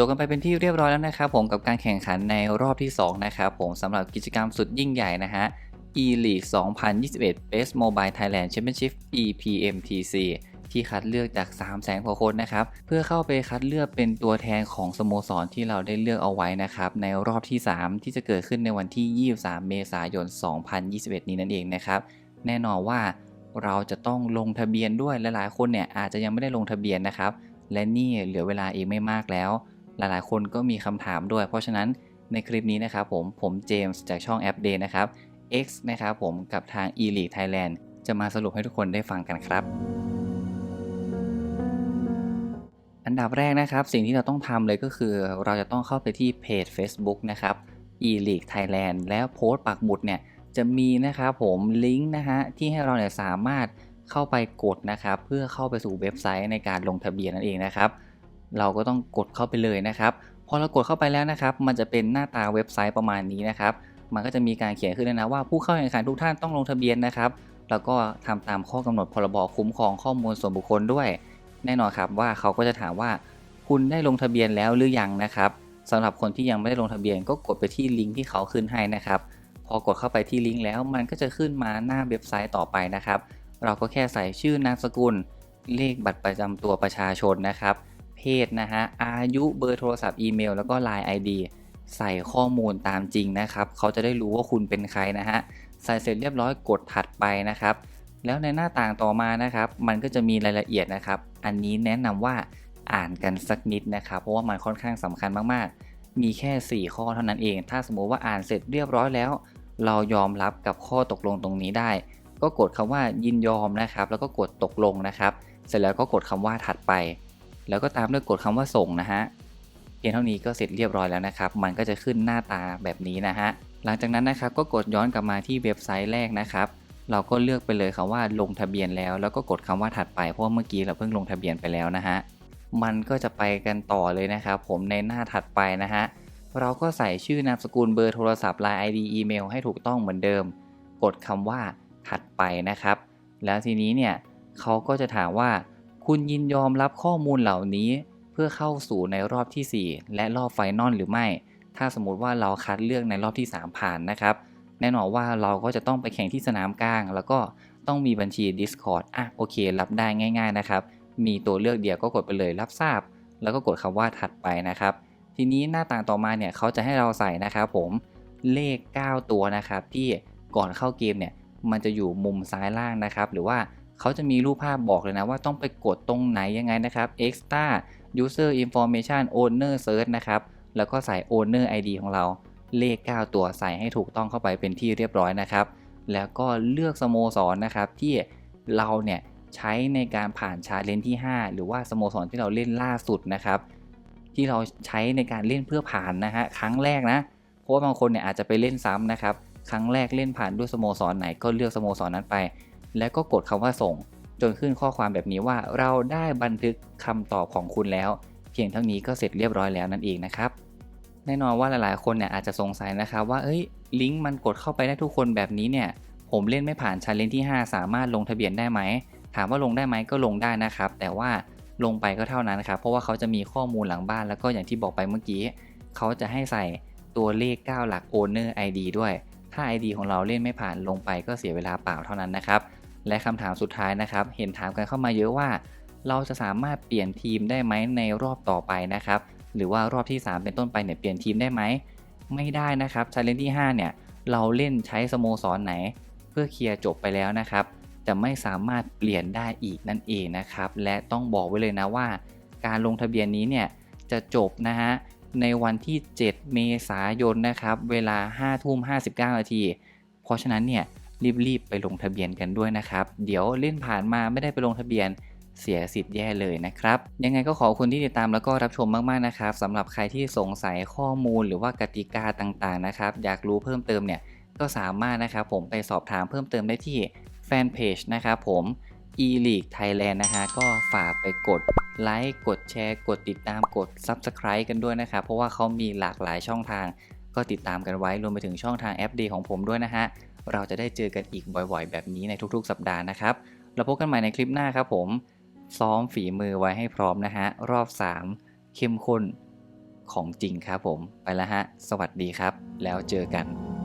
จบกันไปเป็นที่เรียบร้อยแล้วนะครับผมกับการแข่งขันในรอบที่ 2 นะครับผมสำหรับกิจกรรมสุดยิ่งใหญ่นะฮะ E-League 2021 Best Mobile Thailand Championship EPMTC ที่คัดเลือกจาก 3 0 0แสนกว่าคนนะครับ เพื่อเข้าไปคัดเลือกเป็นตัวแทนของสโมสรที่เราได้เลือกเอาไว้นะครับ ในรอบที่ 3 ที่จะเกิดขึ้นในวันที่ 23 เมษายน 2021 นี้นั่นเองนะครับ แน่นอนว่าเราจะต้องลงทะเบียนด้วยหลายๆ คนเนี่ยอาจจะยังไม่ได้ลงทะเบียนนะครับ และนี่เหลือเวลาอีกไม่มากแล้ว หลายๆ คนก็มีคำถามด้วย เพราะฉะนั้นในคลิปนี้นะครับผมผมเจมส์จากช่องแอปเดย์นะครับ X นะครับผมกับทาง e-league Thailand จะมาสรุปให้ทุกคนได้ฟังกันครับ อันดับแรกนะครับ สิ่งที่เราต้องทำเลยก็คือ เราจะต้องเข้าไปที่เพจ Facebook นะครับ e-league Thailand แล้วโพสต์ปักหมุดเนี่ยจะมีนะครับผมลิงก์นะฮะที่ให้เราเนี่ยสามารถเข้าไปกดนะครับ เพื่อเข้าไปสู่เว็บไซต์ในการลงทะเบียนนั่นเองนะครับ เราก็ต้องกดเข้าไปเลยนะครับ พอเรากดเข้าไปแล้วนะครับ มันจะเป็นหน้าตาเว็บไซต์ประมาณนี้นะครับ มันก็จะมีการเขียนขึ้นนะว่าผู้เข้าแข่งขันทุกท่านต้องลงทะเบียนนะครับ แล้วก็ทำตามข้อกำหนดพรบคุ้มครองข้อมูลส่วนบุคคลด้วย แน่นอนครับว่าเขาก็จะถามว่าคุณได้ลงทะเบียนแล้วหรือยังนะครับสำหรับคนที่ยังไม่ได้ลงทะเบียนก็กดไปที่ลิงก์ที่เขาขึ้นให้นะครับ พอกดเข้าไปที่ลิงก์แล้ว มันก็จะขึ้นมาหน้าเว็บไซต์ต่อไปนะครับ เราก็แค่ใส่ชื่อนามสกุล เลขบัตรประจำตัวประชาชนนะครับ เพศนะฮะอายุเบอร์โทรศัพท์อีเมล แล้วก็ Line ID ใส่ข้อมูลตามจริงนะครับ เขาจะได้รู้ว่าคุณเป็นใครนะฮะใส่เสร็จเรียบร้อยกดถัดไปนะครับ แล้วในหน้าต่างต่อมานะครับ มันก็จะมีรายละเอียดนะครับ อันนี้แนะนำว่าอ่านกันสักนิดนะครับ เพราะว่ามันค่อนข้างสำคัญมากๆ มีแค่ 4 ข้อเท่านั้นเอง ถ้าสมมติว่าอ่านเสร็จเรียบร้อยแล้ว เรายอมรับกับข้อตกลงตรงนี้ได้ ก็กดคำว่ายินยอมนะครับ แล้วก็กดตกลงนะครับ เสร็จแล้วก็กดคำว่าถัดไป แล้วก็ตามด้วยกดคำว่าส่งนะฮะเพียงเท่านี้ก็เสร็จเรียบร้อยแล้วนะครับ มันก็จะขึ้นหน้าตาแบบนี้นะฮะหลังจากนั้นนะครับก็กดย้อนกลับมาที่เว็บไซต์แรกนะครับ เราก็เลือกไปเลยคำว่าลงทะเบียนแล้ว แล้วก็กดคำว่าถัดไปเพราะว่าเมื่อกี้เราเพิ่งลงทะเบียนไปแล้วนะฮะมันก็จะไปกันต่อเลยนะครับ ผมในหน้าถัดไปนะฮะเราก็ใส่ชื่อนามสกุลเบอร์โทรศัพท์ Line ID อีเมลให้ถูกต้องเหมือนเดิม กดคำว่าถัดไปนะครับ แล้วทีนี้เนี่ยเขาก็จะถามว่า คุณยินยอมรับข้อมูลเหล่านี้ เพื่อเข้าสู่ในรอบที่ 4 และรอบไฟนอลหรือไม่ ถ้าสมมติว่าเราคัดเลือกในรอบที่ 3 ผ่านนะครับ แน่นอนว่าเราก็จะต้องไปแข่งที่สนามกลาง แล้วก็ต้องมีบัญชี Discord อะโอเค รับได้ง่าย ๆนะครับ มีตัวเลือกเดียวก็กดไปเลยรับทราบ แล้วก็กดคำว่าถัดไปนะครับ ทีนี้หน้าต่างต่อมาเนี่ยเขาจะให้เราใส่นะครับผมเลข 9 ตัวนะครับที่ก่อนเข้าเกมเนี่ยมันจะอยู่มุมซ้ายล่างนะครับ หรือว่า เขาจะมีรูปภาพบอกเลยนะว่าต้องไปกดตรงไหนยังไงนะครับ extra user information owner search นะครับแล้วก็ใส่ owner ID ของเราเลข 9 ตัวใส่ให้ถูกต้องเข้าไปเป็นที่เรียบร้อยนะครับ แล้วก็เลือกสโมสรนะครับที่เราเนี่ยใช้ในการผ่านชาเลนที่ 5 หรือว่าสโมสรที่เราเล่นล่าสุดนะครับ ที่เราใช้ในการเล่นเพื่อผ่านนะฮะครั้งแรกนะเพราะว่าบางคนเนี่ยอาจจะไปเล่นซ้ำนะครับ ครั้งแรกเล่นผ่านด้วยสโมสรไหนก็เลือกสโมสรนั้นไป แล้วก็กดคำว่าส่ง จนขึ้นข้อความแบบนี้ว่าเราได้บันทึกคำตอบของคุณแล้ว เพียงเท่านี้ก็เสร็จเรียบร้อยแล้วนั่นเองนะครับ แน่นอนว่าหลายๆ คนเนี่ยอาจจะสงสัยนะครับว่าเอ้ยลิงก์มันกดเข้าไปได้ทุกคนแบบนี้เนี่ย ผมเล่นไม่ผ่านชาเลนจ์ที่ 5 สามารถลงทะเบียนได้ไหม ถามว่าลงได้ไหมก็ลงได้นะครับ แต่ว่าลงไปก็เท่านั้นนะครับ เพราะว่าเขาจะมีข้อมูลหลังบ้านแล้วก็อย่างที่บอกไปเมื่อกี้ เขาจะให้ใส่ตัวเลข 9 หลัก Owner ID ด้วย ถ้า ID ของเราเล่นไม่ผ่านลงไปก็เสียเวลาเปล่าเท่านั้นนะครับ และคำถามสุดท้ายนะครับ เห็นถามกันเข้ามาเยอะว่า เราจะสามารถเปลี่ยนทีมได้ไหมในรอบต่อไปนะครับ หรือว่ารอบที่ 3 เป็นต้นไปเนี่ยเปลี่ยนทีมได้ไหม ไม่ได้นะครับชาเลนจ์ที่ 5 เนี่ย เราเล่นใช้สโมสรไหน เพื่อเคลียร์จบไปแล้วนะครับ จะไม่สามารถเปลี่ยนได้อีกนั่นเองนะครับ และต้องบอกไว้เลยนะว่า การลงทะเบียนนี้เนี่ยจะจบนะฮะในวันที่ 7 เมษายนนะครับ เวลา 5 ทุ่ม 59 นาที เพราะฉะนั้นเนี่ย รีบๆไปลงทะเบียนกันด้วยนะครับ เดี๋ยวเล่นผ่านมาไม่ได้ไปลงทะเบียนเสียสิทธิ์แย่เลยนะครับ ยังไงก็ขอบคุณที่ติดตามแล้วก็รับชมมากๆนะครับสำหรับใครที่สงสัยข้อมูลหรือว่ากติกาต่างๆนะครับ อยากรู้เพิ่มเติมเนี่ยก็สามารถนะครับผมไปสอบถามเพิ่มเติมได้ที่แฟนเพจนะครับผม e-league Thailand นะฮะก็ฝากไปกดไลค์กดแชร์ กดติดตามกด Subscribe กันด้วยนะครับ เพราะว่าเขามีหลากหลายช่องทาง ก็ติดตามกันไว้รวมไปถึงช่องทางแอปดีของผมด้วยนะฮะ เราจะได้เจอกันอีกบ่อยๆ แบบนี้ในทุกๆ สัปดาห์นะครับ เราพบกันใหม่ในคลิปหน้าครับผม ซ้อมฝีมือไว้ให้พร้อมนะฮะ รอบ 3 เข้มข้นของจริงครับผม ไปแล้วฮะ สวัสดีครับ แล้วเจอกัน